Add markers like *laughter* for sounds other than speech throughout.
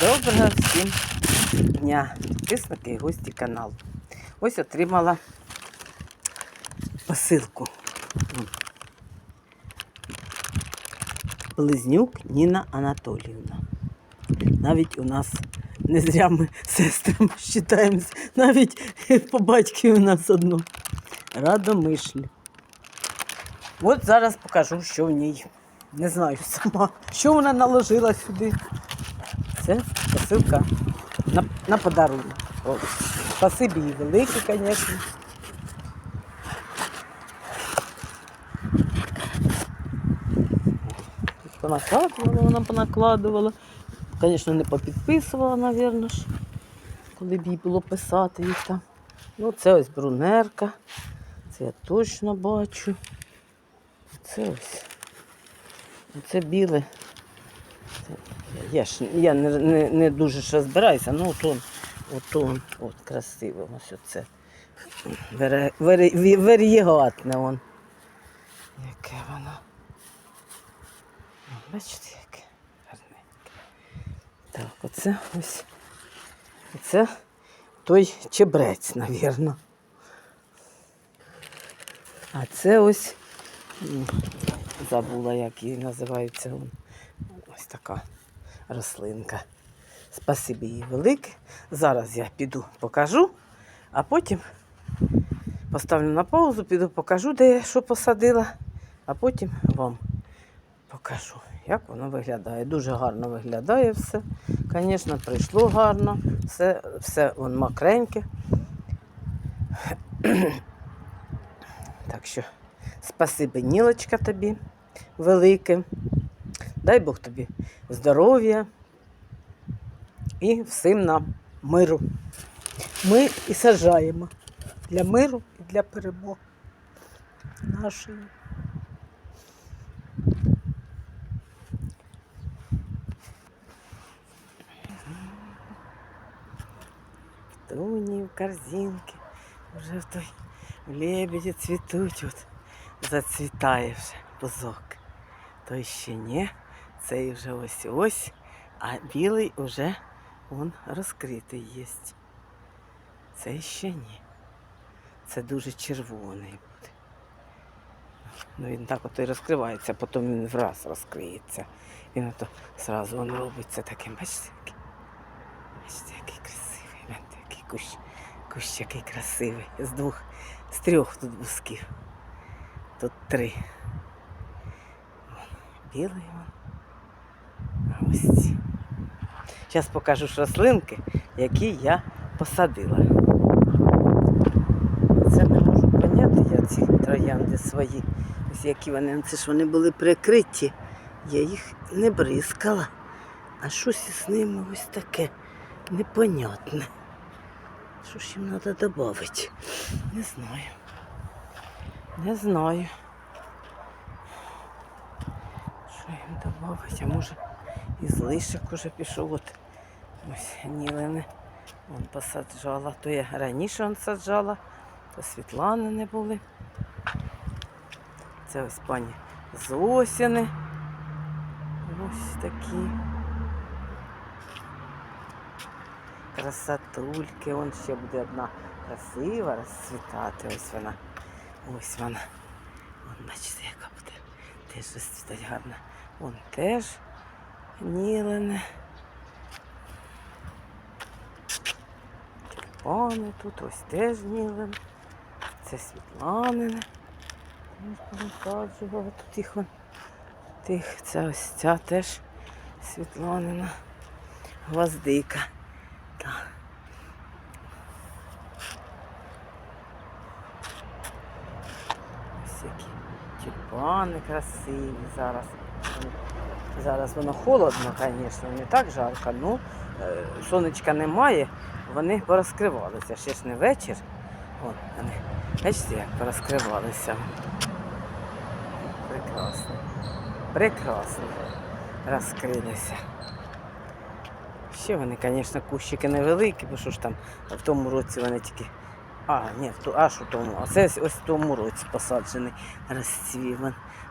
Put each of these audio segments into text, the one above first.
Доброго всім дня, підписники і гості каналу. Ось отримала посилку. Близнюк Ніна Анатоліївна. Навіть у нас не зря ми сестрами вважаємося, навіть *laughs* по батькові у нас одно. Радомишль. От зараз покажу, що в ній. Не знаю сама, що вона наложила сюди. Це посилка на, на подарунок. Спасибі їй велике, звісно. Понакладувала, вона понакладувала. Звісно, не попідписувала, мабуть, коли б їй було писати їх там. Ну, це ось брунерка. Це я точно бачу. Це ось. Це біле. Я ж я не, не, не дуже ще збираюся, ну от он, от он, от красиво ось оце. Варієгатне он. Яке воно. Бачите, яке гарненьке. Так, оце ось. Оце той чебрець, мабуть. А це ось забула, як її називається. Ось така рослинка. Спасибі їй велике. Зараз я піду покажу, а потім поставлю на паузу, піду покажу, де я що посадила, а потім вам покажу, як воно виглядає. Дуже гарно виглядає все. Звісно, прийшло гарно, все, все вон мокреньке. Так що, спасибі, Нілочка, тобі велике. Дай Бог тобі здоров'я і всім нам миру. Ми і сажаємо для миру і для перемоги нашої. Туні в корзинки, вже в той лебеді цвітуть, от зацвітає вже бузок. Той ще ні, цей вже ось ось, а білий уже он розкритий є. Цей ще ні. Це дуже червоний буде. Ну він так от і розкривається, потім він враз розкриється. Він ото зразу он робиться таким, бачите, який, бачите, який красивий. Гляньте, який кущ, кущ який красивий. З двох, з трьох тут бусків. Тут три. Білий вон. Ось. Зараз покажу ж рослинки, які я посадила. Це не можу поняти, я ці троянди свої. Ось які вони, це ж вони були прикриті. Я їх не бризкала. А щось із ними ось таке непонятне. Що ж їм треба додати? Не знаю. Не знаю. Що їм додати? А може і злишок уже пішов. От ось нілене. Вон посаджала. То я раніше он саджала, то Світлани не були. Це ось пані Зосіни. Ось такі. Красотульки. Вон ще буде одна красива розцвітати. Ось вона. Ось вона. Вон, бачите, яка буде. Теж розцвітать гарно. Вон теж нілене. Пане тут ось теж нілене. Це Світланине. Тут їх вон. Тих, ця ось ця теж Світланина. Гвоздика. Так. Ось які тюльпани красиві зараз. Зараз воно холодно, звісно, не так жарко, ну е, сонечка немає, вони порозкривалися. Ще ж не вечір. Вон вони. Бачите, як порозкривалися. Прекрасно. Прекрасно. Розкрилися. Ще вони, звісно, кущики невеликі, бо що ж там в тому році вони тільки. А, ні, в ту- аж у тому. А це ось в тому році посаджений розцвів.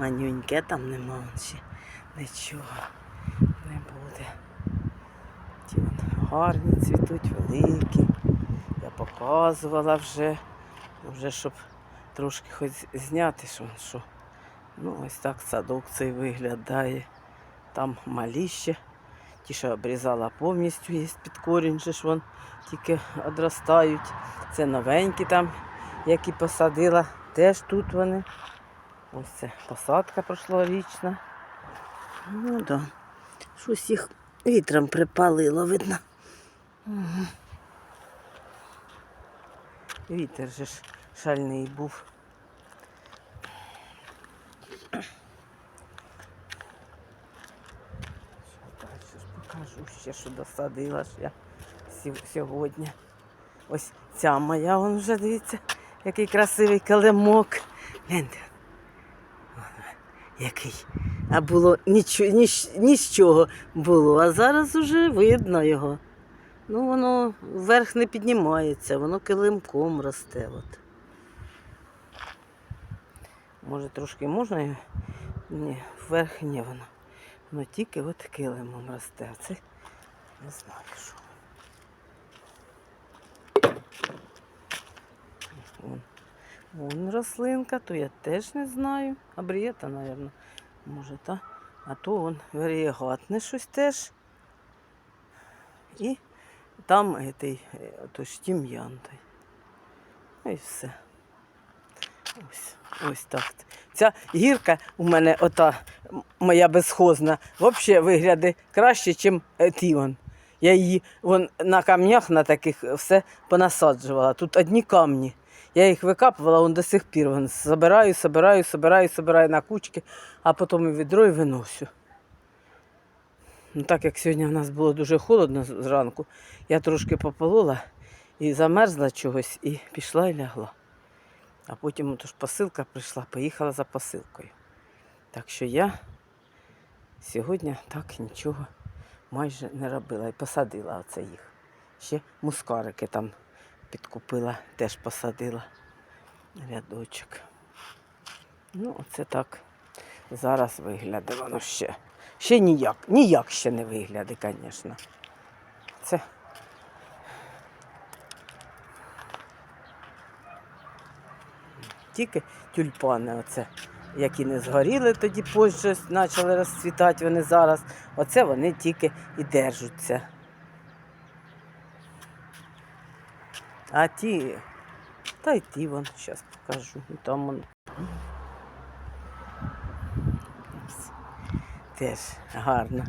Манюньке там нема ще нічого не буде. Ті гарні цвітуть, великі. Я показувала вже, вже щоб трошки хоч зняти, що, що. Ну, ось так садок цей виглядає. Там малі ще. Ті, що обрізала повністю, є під корінь, же ж вон тільки одростають. Це новенькі там, які посадила. Теж тут вони. Ось це посадка прошлорічна. Ну. Да. Щось їх вітром припалило, видно. Угу. Вітер же ж шальний був. Покажу ще, що досадила ж я сьогодні. Ось ця моя, вон вже дивіться, який красивий килимок. Гляньте. Який. А було нічого, ні, ні з чого було, а зараз уже видно його. Ну, воно вверх не піднімається, воно килимком росте. От. Може трошки можна? Ні, вверх ні воно. Воно тільки от килимом росте. Це не знаю що. Вон, вон рослинка, то я теж не знаю. Абрієта, мабуть. Може, та. А то вон варієгатне щось теж. І там етий, е, тім'ян той. Ну І все. Ось, ось так. Ця гірка у мене, ота моя безхозна, взагалі виглядає краще, ніж ті вон. Я її вон, на камнях на таких все понасаджувала. Тут одні камні. Я їх викапувала, вон до сих пір вон, забираю, собираю, собираю, собираю на кучки, а потім і відро і виносю. Ну, так як сьогодні в нас було дуже холодно зранку, я трошки пополола і замерзла чогось, і пішла і лягла. А потім отож посилка прийшла, поїхала за посилкою. Так що я сьогодні так нічого майже не робила і посадила оце їх. Ще мускарики там підкупила, теж посадила рядочок. Ну, оце так зараз виглядає воно ще. Ще ніяк, ніяк ще не виглядає, звісно. Це тільки тюльпани, оце, які не згоріли, тоді позже почали розцвітати вони зараз. Оце вони тільки і держаться. А ті, та й ті вон, зараз покажу. Там вон. Теж гарно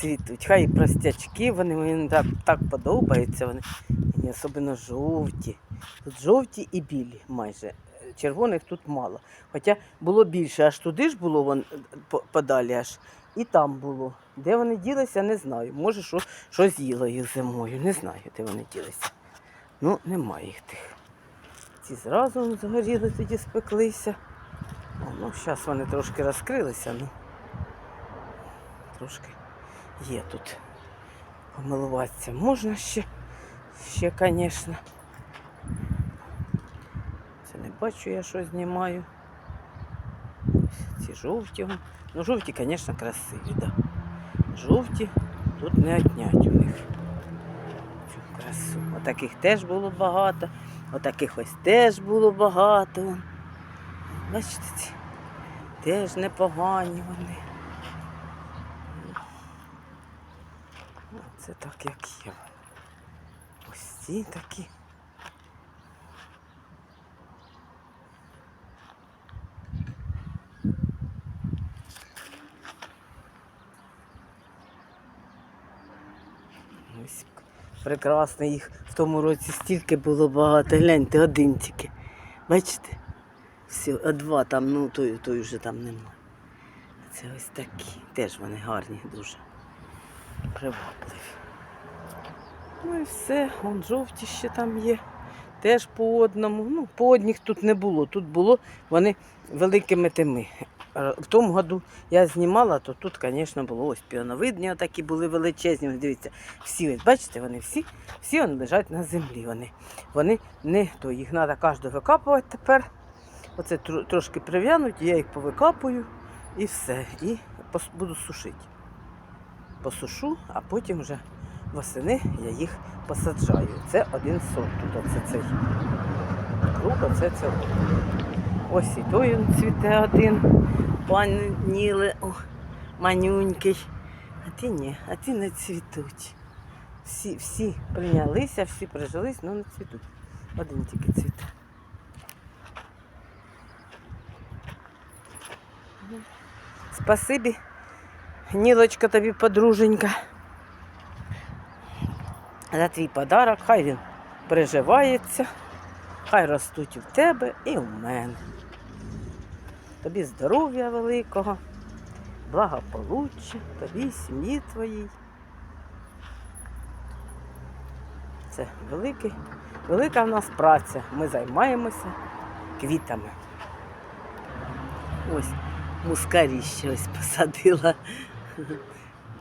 цвітуть. Хай і простячки, вони мені так, так подобаються. Вони мені особливо жовті. Тут жовті і білі майже. Червоних тут мало. Хоча було більше, аж туди ж було вон, подалі аж. І там було. Де вони ділися, не знаю. Може, що, що з'їло їх зимою. Не знаю, де вони ділися. Ну, немає їх тих. Ці зразу згоріли, тоді спеклися. Ну, зараз вони трошки розкрилися, ну трошки є тут. Помилуватися можна ще, ще, звісно. Це не бачу я, що знімаю. Ці жовті. Ну, жовті, звісно, красиві, да. Жовті тут не отнять у них. Отаких теж було багато. Отаких ось теж було багато. Бачите, ці теж непогані вони. Це так, як є. Ось ці такі. Ось прекрасно їх тому році стільки було багато. Гляньте, один тільки. Бачите? Всі, а два там, ну той, той вже там немає. Це ось такі. Теж вони гарні дуже. Привабливі. Ну і все, вон жовті ще там є. Теж по одному. Ну, по одніх тут не було. Тут було вони великими тими. Е, В тому году я знімала, то тут, звісно, було ось піоновидні, такі були величезні. Ось Дивіться, всі, ось, бачите, вони всі, всі вони лежать на землі. Вони, вони не то їх треба кожного викапувати тепер. Оце тр- трошки прив'януть, я їх повикапую і все. І буду сушити. Посушу, а потім вже восени я їх посаджаю. Це один сорт. Тут оце цей круг, оце це. Ось і той він цвіте один. Пан Ніле, о, манюнький. А ті ні, а ті не цвітуть. Всі, всі прийнялися, всі прижились, але не цвітуть. Один тільки цвіте. Спасибі. Нілочка тобі подруженька. За твій подарок, хай він приживається, хай ростуть в тебе і в мене. Тобі здоров'я великого, благополуччя, тобі сім'ї твоїй. Це великий, велика в нас праця. Ми займаємося квітами. Ось мускарі ще ось посадила.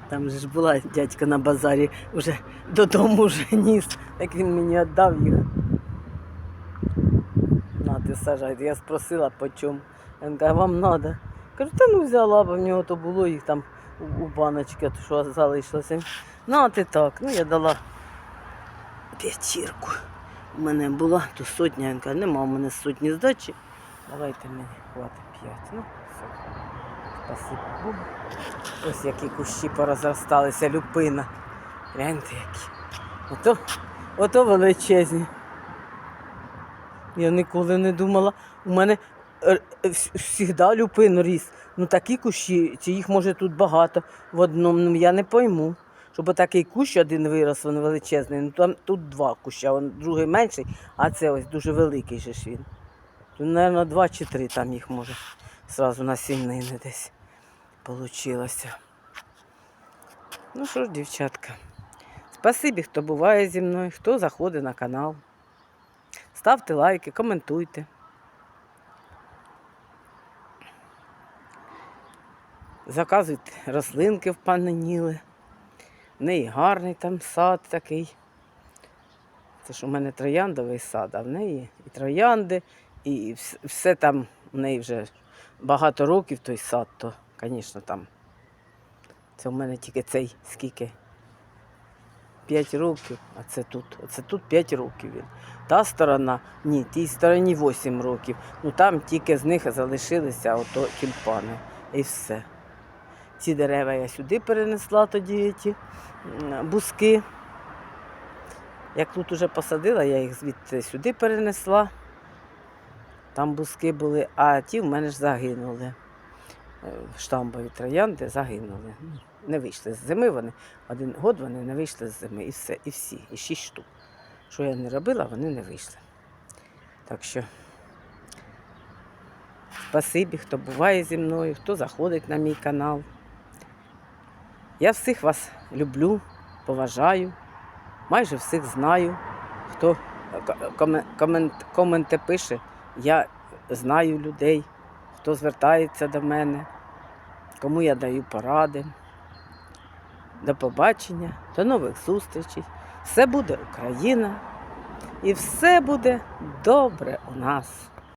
Там же ж була дядька на базарі, вже додому вже ніс, так він мені віддав їх. На, ти сажайте. Я спросила по чому. Він каже, вам треба. Кажу, та ну взяла, бо в нього то було їх там у, баночці, то що залишилося. На ти так. Ну я дала п'ятірку. У мене була то сотня. Він каже, нема у мене сотні здачі. Давайте мені хватить п'ять. Ну, все. Спасибо Богу. Ось які кущі порозросталися, люпина. Гляньте які. Ото, ото величезні. Я ніколи не думала. У мене завжди люпин ріс. Ну такі кущі, чи їх може тут багато в одному, ну, я не пойму. Щоб такий кущ один вирос, він величезний. Ну там тут два куща, він другий менший, а це ось дуже великий же ж він. Тут, мабуть, два чи три там їх може. Зразу на сімнини десь получилося. Ну що ж, дівчатка. Спасибі, хто буває зі мною, хто заходить на канал. Ставте лайки, коментуйте. Заказуйте рослинки в пани Ніли. В неї гарний там сад такий. Це ж у мене трояндовий сад, а в неї і троянди, і все там в неї вже багато років той сад, то, звісно, там. Це в мене тільки цей скільки? 5 років, а це тут. Оце тут 5 років він. Та сторона, ні, тій стороні 8 років. Ну там тільки з них залишилися ото тюльпани. І все. Ці дерева я сюди перенесла тоді, ті бузки. Як тут уже посадила, я їх звідти сюди перенесла. Там бузки були, а ті в мене ж загинули. Е, Штамбові троянди загинули. Ну, Не вийшли з зими вони. Один год вони не вийшли з зими. І все, і всі, і шість штук. Що я не робила, вони не вийшли. Так що спасибі, хто буває зі мною, хто заходить на мій канал. Я всіх вас люблю, поважаю, майже всіх знаю. Хто комент, коменти пише, я знаю людей, хто звертається до мене, кому я даю поради. До побачення, до нових зустрічей. Все буде Україна і все буде добре у нас.